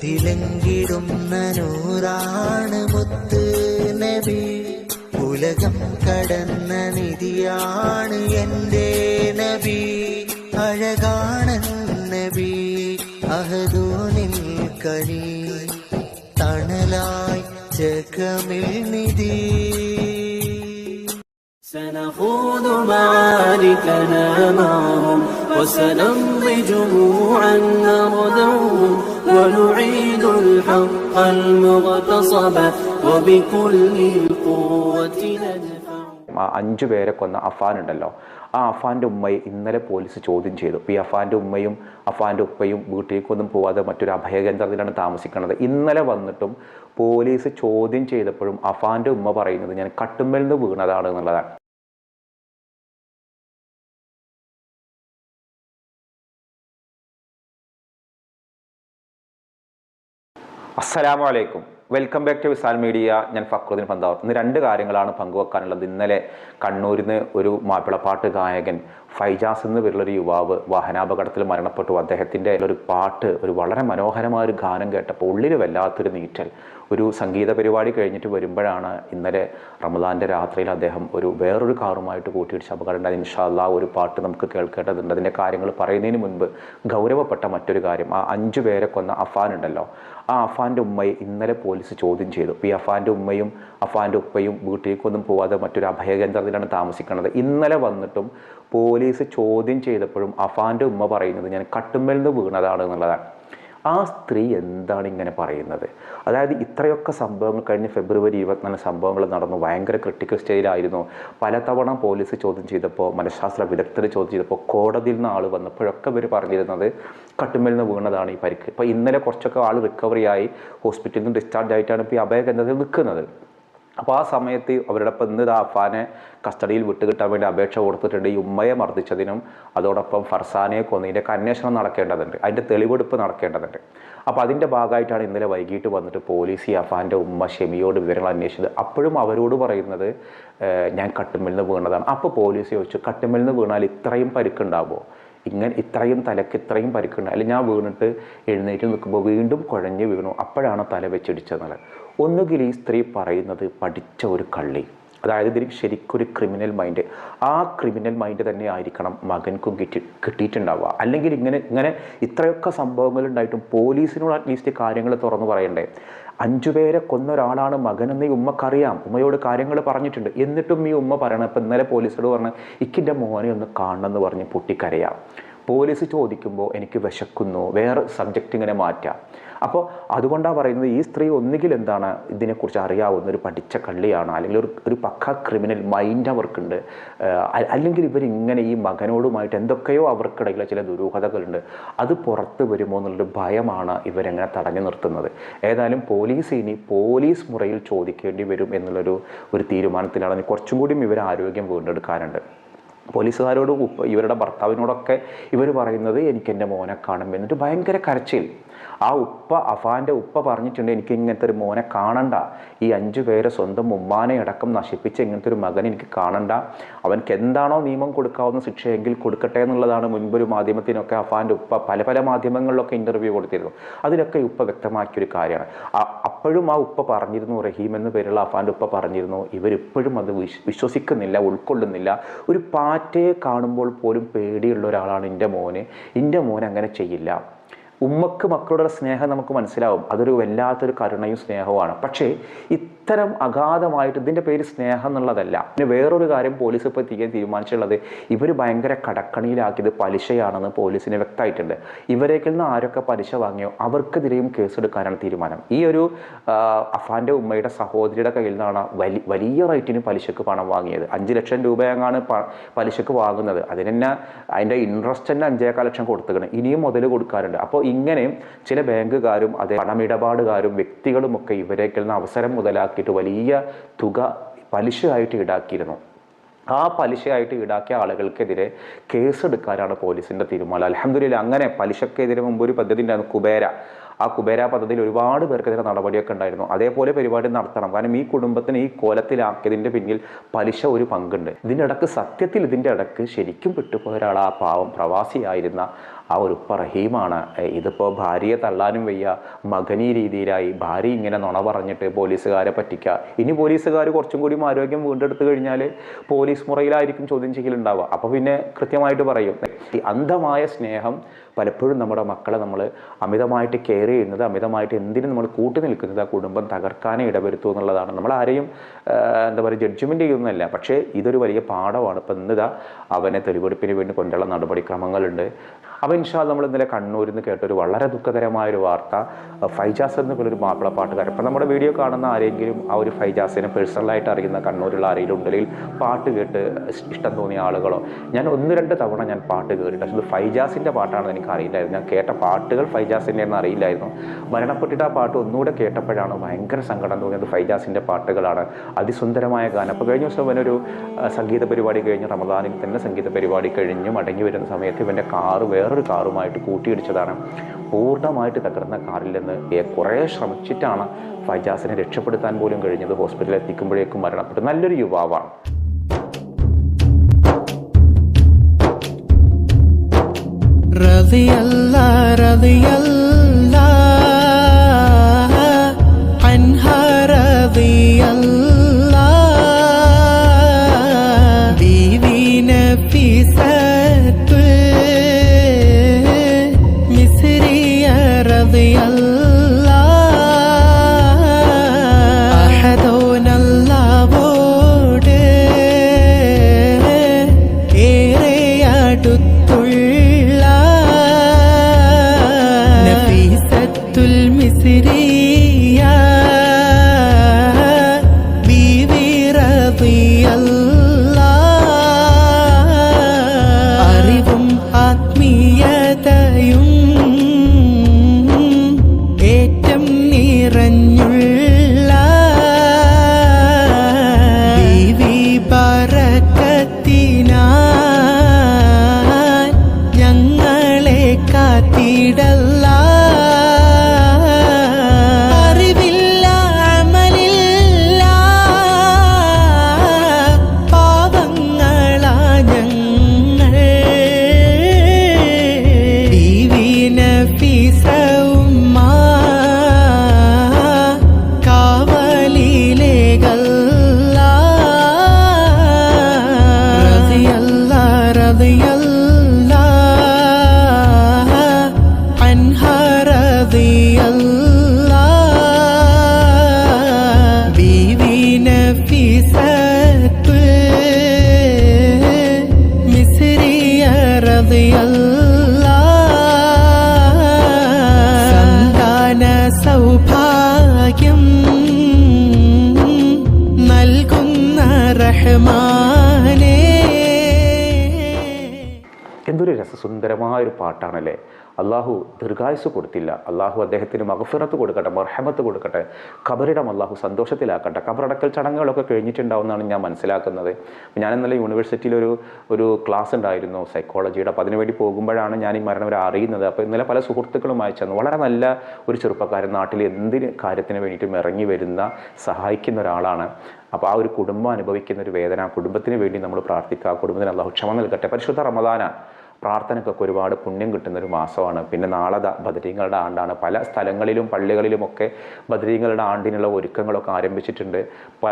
തിലങ്കിടുന്ന നൂറാണ് മുത്ത് നബി ഉലകം കടന്ന നിധിയാണ് എന്റെ നബി അഴകാണ് നബി അഹദൂനിൽ കനി തണലായി ജഗമിൽ നിധി سنخوض معاركنا معهم وسنمضي جموعا نردوهم ونعيد الحق المغتصب وبكل القوة ندفع ആ അഞ്ചു പേരെ കൊന്ന അഫാൻ ഉണ്ടല്ലോ ആ അഫാൻ്റെ ഉമ്മയെ ഇന്നലെ പോലീസ് ചോദ്യം ചെയ്തു ഇപ്പോൾ ഈ അഫാൻ്റെ ഉമ്മയും അഫാൻ്റെ ഉപ്പയും വീട്ടിലേക്കൊന്നും പോവാതെ മറ്റൊരു അഭയകേന്ദ്രത്തിലാണ് താമസിക്കുന്നത് ഇന്നലെ വന്നിട്ടും പോലീസ് ചോദ്യം ചെയ്തപ്പോഴും അഫാൻ്റെ ഉമ്മ പറയുന്നത് ഞാൻ കട്ടുമ്മൽ നിന്ന് വീണതാണ് എന്നുള്ളതാണ് അസ്സലാമു അലൈക്കും welcome back to Visal media ഞാൻ ഫക്രുദ്ദീൻ പന്താവർ. ഇന്ന് രണ്ട് കാര്യങ്ങളാണ് പങ്കുവെക്കാനുള്ളത്. ഇന്നലെ കണ്ണൂരിൽ നിന്ന് ഒരു മാപ്പിളപ്പാട്ട് ഗായകൻ ഫൈജാസ് എന്ന് പേരുള്ളൊരു യുവാവ് വാഹനാപകടത്തിൽ മരണപ്പെട്ടു. അദ്ദേഹത്തിന്റെ ഒരു പാട്ട് ഒരു വളരെ മനോഹരമായ ഒരു ഗാനം കേട്ടപ്പോൾ ഉള്ളിൽ വല്ലാത്തൊരു നീറ്റൽ ഒരു സംഗീത പരിപാടി കഴിഞ്ഞിട്ട് വരുമ്പോഴാണ് ഇന്നലെ റമദാന്റെ രാത്രിയിൽ അദ്ദേഹം ഒരു വേറൊരു കാറുമായിട്ട് കൂട്ടിയിടിച്ച് അപകടം ഉണ്ടായി ഇൻഷാല്ല ഒരു പാട്ട് നമുക്ക് കേൾക്കേണ്ടതുണ്ട്. അതിന്റെ കാര്യങ്ങൾ പറയുന്നതിന് മുൻപ് ഗൗരവപ്പെട്ട മറ്റൊരു കാര്യം. ആ അഞ്ചു പേരെ കൊന്ന അഫാൻ ഉണ്ടല്ലോ. ആ അഫാന്റെ ഉമ്മയെ ഇന്നലെ പോലീസ് ചോദ്യം ചെയ്തു. ഈ അഫാന്റെ ഉമ്മയും അഫാന്റെ ഉപ്പയും വീട്ടിലേക്കൊന്നും പോവാതെ മറ്റൊരു അഭയകേന്ദ്രത്തിലാണ് താമസിക്കുന്നത് ഇന്നലെ വന്നിട്ടും പോലീസ് ചോദ്യം ചെയ്തപ്പോഴും അഫാന്റെ ഉമ്മ പറയുന്നത് ഞാൻ കട്ടുമ്മൽ നിന്ന് വീണതാണ് എന്നുള്ളതാണ്. ആ സ്ത്രീ എന്താണ് ഇങ്ങനെ പറയുന്നത്? അതായത് ഇത്രയൊക്കെ സംഭവങ്ങൾ കഴിഞ്ഞ് ഫെബ്രുവരി ഇരുപത്തിനാല് സംഭവങ്ങൾ നടന്നു. ഭയങ്കര ക്രിട്ടിക്കൽ സ്റ്റേജിലായിരുന്നു പലതവണ പോലീസ് ചോദ്യം ചെയ്തപ്പോൾ മനഃശാസ്ത്ര വിദഗ്ധർ ചോദ്യം ചെയ്തപ്പോൾ കോടതിയിൽ നിന്ന് ആൾ വന്നപ്പോഴൊക്കെ ഇവർ പറഞ്ഞിരുന്നത് കട്ടുമ്മൽ നിന്ന് വീണതാണ് ഈ പരിക്ക്. ഇപ്പോൾ ഇന്നലെ കുറച്ചൊക്കെ ആൾ റിക്കവറി ആയി ഹോസ്പിറ്റലിൽ നിന്ന് ഡിസ്ചാർജ് ആയിട്ടാണ് ഇപ്പോൾ ഈ അഭയകേന്ദ്രത്തിൽ നിൽക്കുന്നത്. അപ്പോൾ ആ സമയത്ത് അവരുടെ ഇപ്പം ഇന്ന് അഫാനെ കസ്റ്റഡിയിൽ വിട്ടുകിട്ടാൻ വേണ്ടി അപേക്ഷ കൊടുത്തിട്ടുണ്ട്. ഈ ഉമ്മയെ മർദ്ദിച്ചതിനും അതോടൊപ്പം ഫർസാനെ കൊന്നതിന്റെയൊക്കെ അന്വേഷണം നടക്കേണ്ടതുണ്ട്. അതിന്റെ തെളിവെടുപ്പ് നടക്കേണ്ടതുണ്ട്. അപ്പോൾ അതിന്റെ ഭാഗമായിട്ടാണ് ഇന്നലെ വൈകിട്ട് വന്നിട്ട് പോലീസ് ഈ അഫാന്റെ ഉമ്മ ഷെമിയോട് വിവരങ്ങൾ അന്വേഷിച്ചത്. അപ്പോഴും അവരോട് പറയുന്നത് ഞാൻ കട്ടുമ്മിൽ നിന്ന് വീണതാണ്. അപ്പോൾ പോലീസ് ചോദിച്ചു കട്ടുമ്മിൽ നിന്ന് വീണാൽ ഇത്രയും പരുക്കുണ്ടാവുമോ ഇങ്ങനെ ഇത്രയും തലക്ക് ഇത്രയും പരിക്കുണ്ട്? അല്ലെങ്കിൽ ഞാൻ വീണിട്ട് എഴുന്നേറ്റ് നിൽക്കുമ്പോൾ വീണ്ടും കുഴഞ്ഞ് വീണു. അപ്പോഴാണ് തല വെച്ചിടിച്ചെന്നത് ഒന്നുകിൽ ഈ സ്ത്രീ പറയുന്നത് പഠിച്ച ഒരു കള്ളി. അതായത് ഇതിന് ശരിക്കൊരു ക്രിമിനൽ മൈൻഡ് ആ ക്രിമിനൽ മൈൻഡ് തന്നെ ആയിരിക്കണം മകൻക്കും കിട്ടി കിട്ടിയിട്ടുണ്ടാവുക. അല്ലെങ്കിൽ ഇങ്ങനെ ഇങ്ങനെ ഇത്രയൊക്കെ സംഭവങ്ങൾ ഉണ്ടായിട്ടും പോലീസിനോട് അറ്റ്ലീസ്റ്റ് കാര്യങ്ങൾ തുറന്നു പറയണ്ടേ. അഞ്ചു പേരെ കൊന്ന ഒരാളാണ് മകനെന്ന് ഈ ഉമ്മക്കറിയാം. ഉമ്മയോട് കാര്യങ്ങൾ പറഞ്ഞിട്ടുണ്ട്. എന്നിട്ടും ഈ ഉമ്മ പറയണം. ഇപ്പം ഇന്നലെ പോലീസോട് പറഞ്ഞ് ഇക്കിന്റെ മോനെ ഒന്ന് കാണണമെന്ന് പറഞ്ഞ് പൊട്ടിക്കരയാം. പോലീസ് ചോദിക്കുമ്പോൾ എനിക്ക് വിശക്കുന്നു. വേറെ സബ്ജക്റ്റ് ഇങ്ങനെ മാറ്റാം. അപ്പോൾ അതുകൊണ്ടാണ് പറയുന്നത് ഈ സ്ത്രീ ഒന്നുകിൽ എന്താണ് ഇതിനെക്കുറിച്ച് അറിയാവുന്ന ഒരു പഠിച്ച കള്ളിയാണ് അല്ലെങ്കിൽ ഒരു ഒരു പക്ക ക്രിമിനൽ മൈൻഡ് അവർക്കുണ്ട്. അല്ലെങ്കിൽ ഇവരിങ്ങനെ ഈ മകനോടുമായിട്ട് എന്തൊക്കെയോ അവർക്കിടയിലെ ചില ദുരൂഹതകളുണ്ട്. അത് പുറത്ത് വരുമോ എന്നുള്ളൊരു ഭയമാണ് ഇവരെങ്ങനെ തടഞ്ഞു നിർത്തുന്നത്. ഏതായാലും പോലീസ് ഇനി പോലീസ് മുറയിൽ ചോദിക്കേണ്ടി വരും എന്നുള്ളൊരു ഒരു തീരുമാനത്തിലാണ്. കുറച്ചും കൂടിയും ഇവർ ആരോഗ്യം വീണ്ടെടുക്കാനുണ്ട്. പോലീസുകാരോട് ഇവരുടെ ഭർത്താവിനോടൊക്കെ ഇവർ പറയുന്നത് എനിക്ക് എന്റെ മോനെ കാണും എന്നിട്ട് ഭയങ്കര കരച്ചിൽ. ആ ഉപ്പ അഫാന്റെ ഉപ്പ പറഞ്ഞിട്ടുണ്ട് എനിക്ക് ഇങ്ങനത്തെ ഒരു മോനെ കാണണ്ട. ഈ അഞ്ചു പേരെ സ്വന്തം ഉമ്മാനെ അടക്കം നശിപ്പിച്ച് ഇങ്ങനത്തെ ഒരു മകൻ എനിക്ക് കാണണ്ട. അവൻക്ക് എന്താണോ നിയമം കൊടുക്കാവുന്ന ശിക്ഷയെങ്കിൽ കൊടുക്കട്ടെ എന്നുള്ളതാണ് മുൻപൊരു മാധ്യമത്തിനൊക്കെ അഫാന്റെ ഉപ്പ പല പല മാധ്യമങ്ങളിലൊക്കെ ഇന്റർവ്യൂ കൊടുത്തിരുന്നു. അതിലൊക്കെ ഉപ്പ വ്യക്തമാക്കിയൊരു കാര്യമാണ്. അപ്പോഴും ആ ഉപ്പ പറഞ്ഞിരുന്നു റഹീം എന്ന പേരുള്ള അഫാന്റെ ഉപ്പ പറഞ്ഞിരുന്നു ഇവരിപ്പോഴും അത് വിശ്വസിക്കുന്നില്ല ഉൾക്കൊള്ളുന്നില്ല. ഒരു പാറ്റയെ കാണുമ്പോൾ പോലും പേടിയുള്ള ഒരാളാണ് എന്റെ മോന്. എന്റെ മോൻ അങ്ങനെ ചെയ്യില്ല. ഉമ്മക്ക് മക്കളുടെ സ്നേഹം നമുക്ക് മനസ്സിലാവും. അതൊരു വല്ലാത്തൊരു കരുണയും സ്നേഹവുമാണ്. പക്ഷേ ഇത്തരം അഗാധമായിട്ട് ഇതിന്റെ പേര് സ്നേഹം എന്നുള്ളതല്ല. പിന്നെ വേറൊരു കാര്യം പോലീസ് ഇപ്പോൾ എത്തിക്കാൻ തീരുമാനിച്ചുള്ളത് ഇവർ ഭയങ്കര കടക്കണിയിലാക്കിയത് പലിശയാണെന്ന് പോലീസിന് വ്യക്തമായിട്ടുണ്ട്. ഇവരേക്കിൽ നിന്ന് ആരൊക്കെ പലിശ വാങ്ങിയോ അവർക്കെതിരെയും കേസെടുക്കാനാണ് തീരുമാനം. ഈ ഒരു അഫാന്റെ ഉമ്മയുടെ സഹോദരിയുടെ കയ്യിൽ നിന്നാണ് വലി വലിയ റേറ്റിന് പലിശക്ക് പണം വാങ്ങിയത്. അഞ്ച് ലക്ഷം രൂപയാണ് പലിശക്ക് വാങ്ങുന്നത്. അതിന് തന്നെ അതിന്റെ ഇൻട്രസ്റ്റ് തന്നെ അഞ്ചേക്കാൽ ലക്ഷം കൊടുത്തുക്കണം ഇനിയും മുതൽ കൊടുക്കാറുണ്ട്. അപ്പോൾ ഇങ്ങനെ ചില ബാങ്കുകാരും അതേ പണമിടപാടുകാരും വ്യക്തികളുമൊക്കെ ഇവരേക്കിൽ നിന്ന് അവസരം മുതലാക്കിയിട്ട് വലിയ തുക പലിശയായിട്ട് ഈടാക്കിയിരുന്നു. ആ പലിശയായിട്ട് ഈടാക്കിയ ആളുകൾക്കെതിരെ കേസെടുക്കാനാണ് പോലീസിന്റെ തീരുമാനം. അലഹമ്മദില്ല അങ്ങനെ പലിശക്കെതിരെ മുമ്പ് ഒരു പദ്ധതി ഉണ്ടായിരുന്നു കുബേര. ആ കുബേര പദ്ധതിയിൽ ഒരുപാട് പേർക്കെതിരെ നടപടിയൊക്കെ ഉണ്ടായിരുന്നു. അതേപോലെ പരിപാടി നടത്തണം. കാരണം ഈ കുടുംബത്തിന് ഈ കോലത്തിലാക്കിയതിന്റെ പിന്നിൽ പലിശ ഒരു പങ്കുണ്ട്. ഇതിന്റെ ഇടയ്ക്ക് സത്യത്തിൽ ഇതിന്റെ ഇടയ്ക്ക് ശരിക്കും പെട്ടുപോയ ഒരാൾ ആ പാവം പ്രവാസിയായിരുന്ന ആ ഒരു റഹീമാണ്. ഇതിപ്പോൾ ഭാര്യയെ തള്ളാനും വയ്യ. മകനീ രീതിയിലായി. ഭാര്യ ഇങ്ങനെ നുണ പറഞ്ഞിട്ട് പോലീസുകാരെ പറ്റിക്കുക ഇനി പോലീസുകാർ കുറച്ചും കൂടി ആരോഗ്യം വീണ്ടെടുത്തു കഴിഞ്ഞാൽ പോലീസ് മുറയിലായിരിക്കും ചോദ്യം ചെയ്യലുണ്ടാവുക. അപ്പോൾ പിന്നെ കൃത്യമായിട്ട് പറയും. ഈ അന്ധമായ സ്നേഹം പലപ്പോഴും നമ്മുടെ മക്കളെ നമ്മൾ അമിതമായിട്ട് കെയർ ചെയ്യുന്നത് അമിതമായിട്ട് എന്തിനും നമ്മൾ കൂട്ടി നിൽക്കുന്നത് ആ കുടുംബം തകർക്കാനേ ഇടവരുത്തു എന്നുള്ളതാണ്. നമ്മൾ ആരെയും എന്താ പറയുക ജഡ്ജ്മെന്റ് ചെയ്യുന്നതല്ല. പക്ഷേ ഇതൊരു വലിയ പാഠമാണ്. ഇപ്പം ഇന്നിതാ അവനെ തെളിവെടുപ്പിന് വേണ്ടി കൊണ്ടുള്ള നടപടിക്രമങ്ങളുണ്ട്. അപ്പോൾ ഇൻഷാ നമ്മൾ ഇന്നലെ കണ്ണൂരിൽ നിന്ന് കേട്ടൊരു വളരെ ദുഃഖകരമായ ഒരു വാർത്ത ഫൈജാസ് എന്ന് പോലൊരു മാപ്പിള പാട്ടുകാരൻ ഇപ്പം നമ്മുടെ വീഡിയോ കാണുന്ന ആരെങ്കിലും ആ ഒരു ഫൈജാസിനെ പേഴ്സണലായിട്ട് അറിയുന്ന കണ്ണൂരുള്ള ആരെങ്കിലും ഉണ്ടെങ്കിൽ പാട്ട് കേട്ട് ഇഷ്ടം തോന്നിയ ആളുകളോ? ഞാൻ ഒന്ന് രണ്ട് തവണ ഞാൻ പാട്ട് കേട്ടിട്ട് പക്ഷേ ഇത് ഫൈജാസിന്റെ പാട്ടാണെന്ന് എനിക്ക് അറിയില്ലായിരുന്നു. ഞാൻ കേട്ട പാട്ടുകൾ ഫൈജാസിന്റെ എന്ന് അറിയില്ലായിരുന്നു. മരണപ്പെട്ടിട്ട് ആ പാട്ട് ഒന്നുകൂടെ കേട്ടപ്പോഴാണ് ഭയങ്കര സങ്കടം തോന്നിയത് ഫൈജാസിന്റെ പാട്ടുകളാണ്. അതിസുന്ദരമായ ഗാനം. അപ്പോൾ കഴിഞ്ഞ ദിവസം ഇവനൊരു സംഗീത പരിപാടി കഴിഞ്ഞ് റമദാനിൽ തന്നെ സംഗീത പരിപാടി കഴിഞ്ഞ് മടങ്ങി വരുന്ന സമയത്ത് ഇവന്റെ കാറ് വേറൊരു കാറുമായിട്ട് കൂട്ടിയിടിച്ചതാണ് പൂർണ്ണമായിട്ട് തകർന്ന കാറിൽ നിന്ന് ഏ- കുറേ ശ്രമിച്ചിട്ടാണ് ഫൈജാസിനെ രക്ഷപ്പെടുത്താൻ പോലും കഴിഞ്ഞത് ഹോസ്പിറ്റലിൽ എത്തിക്കുമ്പോഴേക്കും മരണപ്പെട്ടു നല്ലൊരു യുവാവാണ് رضي الله رضي الله இடல்லா ഒരു പാട്ടാണല്ലേ? അള്ളാഹു ദീർഘായുസ് കൊടുത്തില്ല. അള്ളാഹു അദ്ദേഹത്തിന് മഹഫിറത്ത് കൊടുക്കട്ടെ മർഹമത്ത് കൊടുക്കട്ടെ ഖബറിടം അള്ളാഹു സന്തോഷത്തിലാക്കട്ടെ. ഖബറടക്കൽ ചടങ്ങുകളൊക്കെ കഴിഞ്ഞിട്ടുണ്ടാവുമെന്നാണ് ഞാൻ മനസ്സിലാക്കുന്നത്. ഞാൻ ഇന്നലെ യൂണിവേഴ്സിറ്റിയിൽ ഒരു ഒരു ക്ലാസ് ഉണ്ടായിരുന്നു സൈക്കോളജിയുടെ. അപ്പോൾ അതിനുവേണ്ടി പോകുമ്പോഴാണ് ഞാൻ ഈ മരണം അറിയുന്നത്. അപ്പോൾ ഇന്നലെ പല സുഹൃത്തുക്കളും അയച്ചു വളരെ നല്ല ഒരു ചെറുപ്പക്കാരൻ നാട്ടിൽ എന്തിന് കാര്യത്തിന് വേണ്ടിയിട്ടും ഇറങ്ങി വരുന്ന സഹായിക്കുന്ന ഒരാളാണ്. അപ്പോൾ ആ ഒരു കുടുംബം അനുഭവിക്കുന്ന ഒരു വേദന. കുടുംബത്തിന് വേണ്ടി നമ്മൾ പ്രാർത്ഥിക്കുക. കുടുംബത്തിന് അള്ളാഹു ക്ഷമ നൽകട്ടെ. പരിശുദ്ധ റമദാനാണ് പ്രാർത്ഥനയ്ക്കൊക്കെ ഒരുപാട് പുണ്യം കിട്ടുന്ന ഒരു മാസമാണ്. പിന്നെ നാളെ ബദരീങ്ങളുടെ ആണ്ടാണ്. പല സ്ഥലങ്ങളിലും പള്ളികളിലുമൊക്കെ ബദരീങ്ങളുടെ ആണ്ടിനുള്ള ഒരുക്കങ്ങളൊക്കെ ആരംഭിച്ചിട്ടുണ്ട്.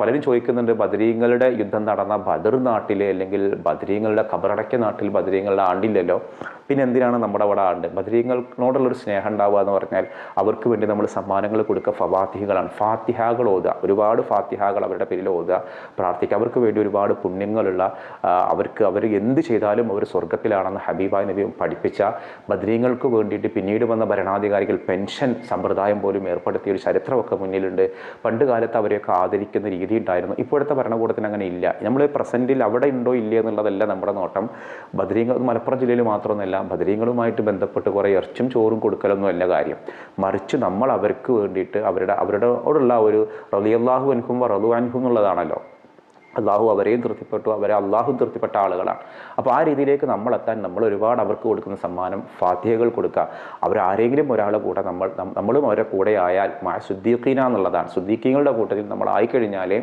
പലരും ചോദിക്കുന്നുണ്ട് ബദരീങ്ങളുടെ യുദ്ധം നടന്ന ബദർ നാട്ടിലെ അല്ലെങ്കിൽ ബദരീങ്ങളുടെ ഖബറടയ്ക്ക നാട്ടിൽ ബദരീങ്ങളുടെ ആണ്ടില്ലല്ലോ? പിന്നെ എന്തിനാണ് നമ്മുടെ അവിടെ ആണ്ട്? ബദരീങ്ങളോടുള്ളൊരു സ്നേഹം ഉണ്ടാവുക എന്ന് പറഞ്ഞാൽ അവർക്ക് വേണ്ടി നമ്മൾ സമ്മാനങ്ങൾ കൊടുക്കുക ഫവാത്തിഹകളാണ്. ഫാത്തിഹകൾ ഓതുക. ഒരുപാട് ഫാത്തിഹകൾ അവരുടെ പേരിൽ ഓതുക പ്രാർത്ഥിക്കുക. അവർക്ക് വേണ്ടി ഒരുപാട് പുണ്യങ്ങളുള്ള അവർക്ക് അവർ എന്ത് ചെയ്താലും അവർ സ്വർഗത്തിലാണെന്ന് ഹബീബായ് നബി പഠിപ്പിച്ച ബദ്രീങ്ങൾക്ക് വേണ്ടിയിട്ട് പിന്നീട് വന്ന ഭരണാധികാരികൾ പെൻഷൻ സമ്പ്രദായം പോലും ഏർപ്പെടുത്തിയ ഒരു ചരിത്രമൊക്കെ മുന്നിലുണ്ട്. പണ്ട് കാലത്ത് അവരെയൊക്കെ ആദരിക്കുന്ന രീതി ഉണ്ടായിരുന്നു. ഇപ്പോഴത്തെ ഭരണകൂടത്തിന് അങ്ങനെ ഇല്ല. നമ്മൾ പ്രസന്റിൽ അവിടെ ഉണ്ടോ ഇല്ലേ എന്നുള്ളതല്ല നമ്മുടെ നോട്ടം. ബദ്രീങ്ങൾ മലപ്പുറം ജില്ലയിൽ മാത്രമൊന്നുമല്ല. ബദ്രീങ്ങളുമായിട്ട് ബന്ധപ്പെട്ട് കുറേ ഇറച്ചും ചോറും കൊടുക്കലൊന്നും അല്ല കാര്യം. മറിച്ച് നമ്മൾ അവർക്ക് വേണ്ടിയിട്ട് അവരുടെ അവരോടുള്ള ഒരു റലിയല്ലാഹു അൻഹും റലു അൻഹും എന്നുള്ളതാണല്ലോ. അള്ളാഹു അവരെയും തൃപ്തിപ്പെട്ടു അവരെ അള്ളാഹു തൃപ്തിപ്പെട്ട ആളുകളാണ്. അപ്പോൾ ആ രീതിയിലേക്ക് നമ്മളെത്താൻ നമ്മൾ ഒരുപാട് അവർക്ക് കൊടുക്കുന്ന സമ്മാനം ഫാത്തിഹകൾ കൊടുക്കുക. അവരാരെങ്കിലും ഒരാളെ കൂടെ നമ്മൾ നമ്മളും അവരുടെ കൂടെ ആയാൽ സുദ്ദീഖീന എന്നുള്ളതാണ്. സുദ്ദീഖീങ്ങളുടെ കൂട്ടത്തിൽ നമ്മൾ ആയിക്കഴിഞ്ഞാലേ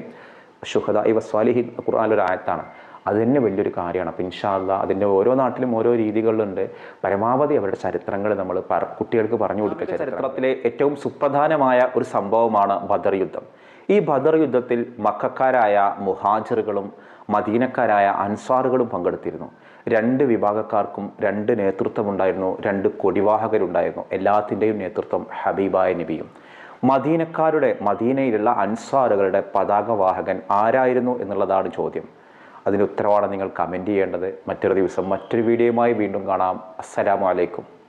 ഷുഹദ ഇവ സ്വാലിഹിൻ ഖുർആാനൊരു ആയത്താണ്. അത് തന്നെ വലിയൊരു കാര്യമാണ്. അപ്പം ഇൻഷാല്ല അതിന്റെ ഓരോ നാട്ടിലും ഓരോ രീതികളുണ്ട്. പരമാവധി അവരുടെ ചരിത്രങ്ങൾ നമ്മൾ കുട്ടികൾക്ക് പറഞ്ഞു കൊടുക്കുക ചരിത്രത്തിലെ ഏറ്റവും സുപ്രധാനമായ ഒരു സംഭവമാണ് ബദർ യുദ്ധം. ഈ ബദർ യുദ്ധത്തിൽ മക്കാരായ മുഹാജറുകളും മദീനക്കാരായ അൻസാറുകളും പങ്കെടുത്തിരുന്നു. രണ്ട് വിഭാഗക്കാർക്കും രണ്ട് നേതൃത്വം ഉണ്ടായിരുന്നു രണ്ട് കൊടിവാഹകരുണ്ടായിരുന്നു. എല്ലാത്തിന്റെയും നേതൃത്വം ഹബീബായ നബിയും. മദീനക്കാരുടെ മദീനയിലുള്ള അൻസാറുകളുടെ പതാകവാഹകൻ ആരായിരുന്നു എന്നുള്ളതാണ് ചോദ്യം. അതിന് ഉത്തരവാണ് നിങ്ങൾ കമന്റ് ചെയ്യേണ്ടത്. മറ്റൊരു ദിവസം മറ്റൊരു വീഡിയോയുമായി വീണ്ടും കാണാം. അസ്സലാമു അലൈക്കും.